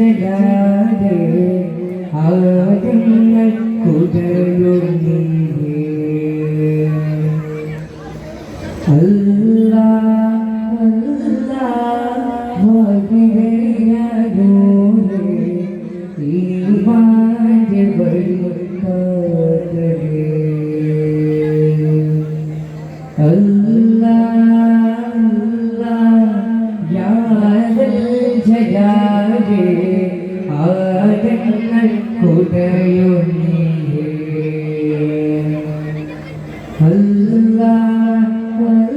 Take. illallah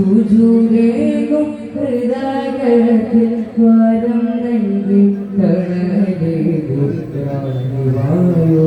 ശുചൂരേകും ഹൃദയത്തിൽ വരം നൽകി തളരേകും വായോ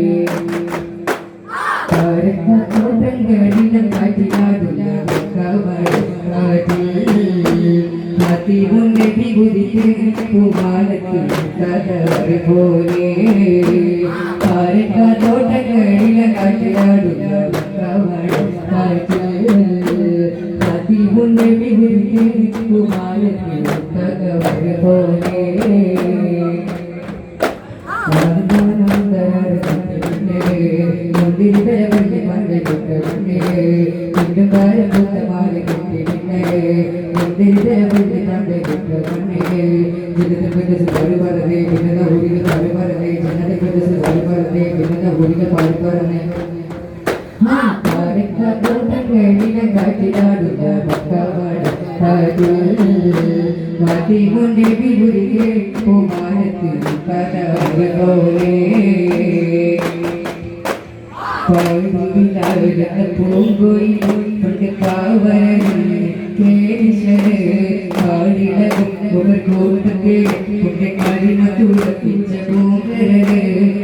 പെണ്ണിന്റെ പെണ്ണി തന്റെ കണ്ണേ പിന്നത്തെ പെണ്ണിസ് പരിപാലനെ പിന്നത്തെ ഊരിക പരിപാലനെ ചെന്നത്തെ പെണ്ണിസ് പരിപാലനെ പിന്നത്തെ ഊരിക പരിപാലനെ കാറ്റിലാടുന്ന മക്കാവാട് മതി കൊണ്ട് വിപുരികെ കുമാരത്തിൽ കടകളോലേ പഴുതിലാവിലെ പൂങ്കൊയിൽ പണ്ട് കാവരേ ൂട്ടത്തിൽ കാലിന തുളപ്പിച്ച പോകരേ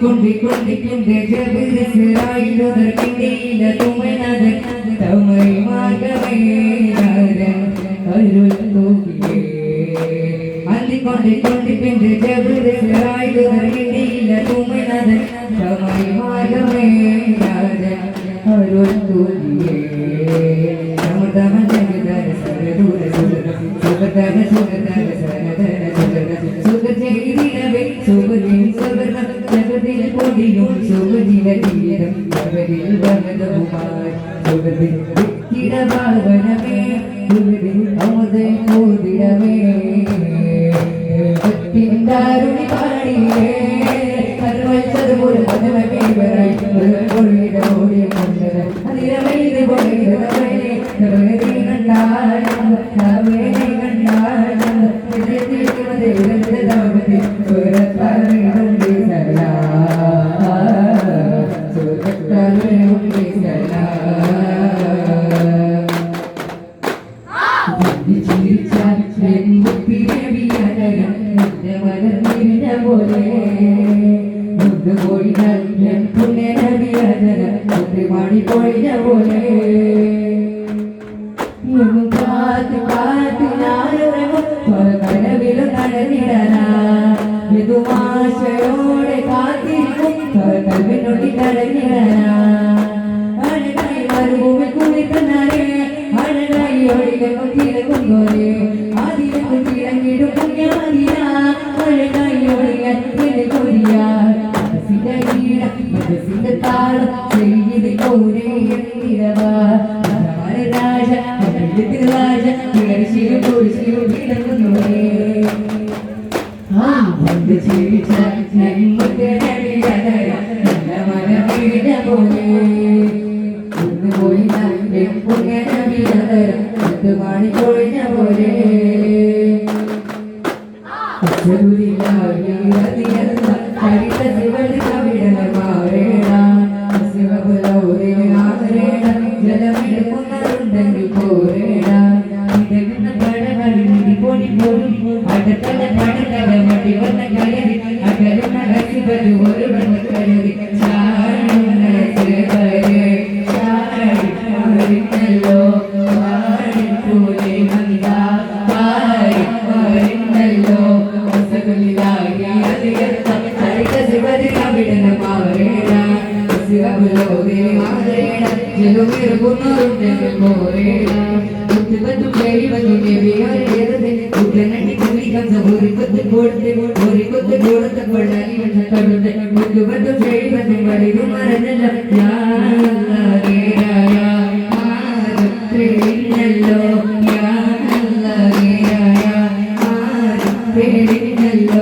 കുണ്ടി കുണ്ടി കുണ്ടി ജപിതരായി തുമയ தந்து கொண்டு பின்று ஜபுதராய்குதர் இடியில குமனதன் தமை மார்க்கமே ராஜன் அருள் தோல்வியே தம தம ஜகுதர சரதூர சுதர சுகதர சுகதர சரதர പിന്താരുണി പാടിയേ കരുവച്ചത് പോലെ പോയി വന്ന ഒരു കൊത്തു കൊടുത്ത് ഒരു കൊത്തു കൊടുത്ത് കൊള്ളാലി വന്ന തൊടുത്ത് മുത്തുവത്ത് ചെയ്വന്ന് മറിവ് മറന്നല്ല ല്ലോ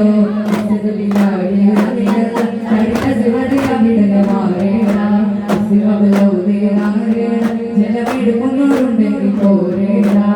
ജലവിടുക്കുന്നവരുണ്ടെങ്കിൽ പോരേടാ.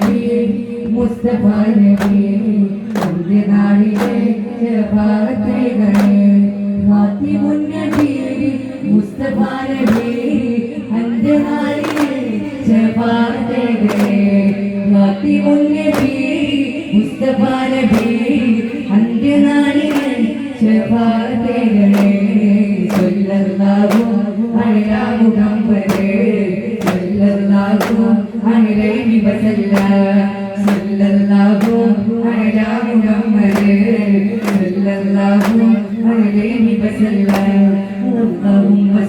ഭൈരവി നാളികേ ഭൈ